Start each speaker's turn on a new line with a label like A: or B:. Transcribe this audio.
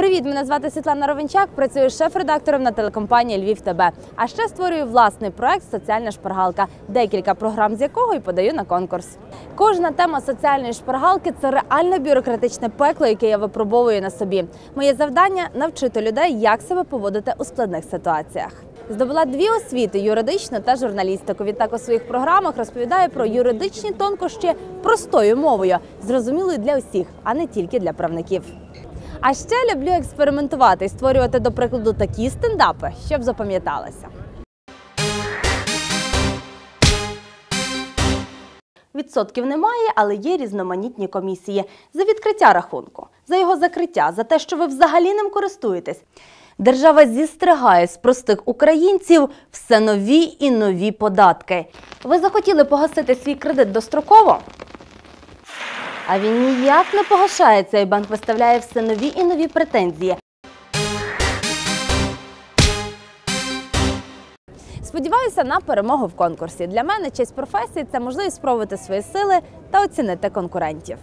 A: Привіт, мене звати Світлана Ровенчак. Працюю шеф-редактором на телекомпанії Львів ТБ. А ще створюю власний проект Соціальна шпаргалка, декілька програм з якого і подаю на конкурс. Кожна тема соціальної шпаргалки це реально бюрократичне пекло, яке я випробовую на собі. Моє завдання навчити людей, як себе поводити у складних ситуаціях. Здобула дві освіти юридичну та журналістику. Відтак у своїх програмах розповідає про юридичні тонкощі простою мовою, зрозумілою для усіх, а не тільки для правників. А ще люблю експериментувати і створювати, до прикладу, такі стендапи, щоб запам'яталося. Відсотків немає, але є різноманітні комісії за відкриття рахунку, за його закриття, за те, що ви взагалі ним користуєтесь. Держава зістригає з простих українців все нові і нові податки. Ви захотіли погасити свій кредит достроково? А він ніяк не погашається, і банк виставляє все нові і нові претензії. Сподіваюся на перемогу в конкурсі. Для мене честь професії це можливість спробувати свої сили та оцінити конкурентів.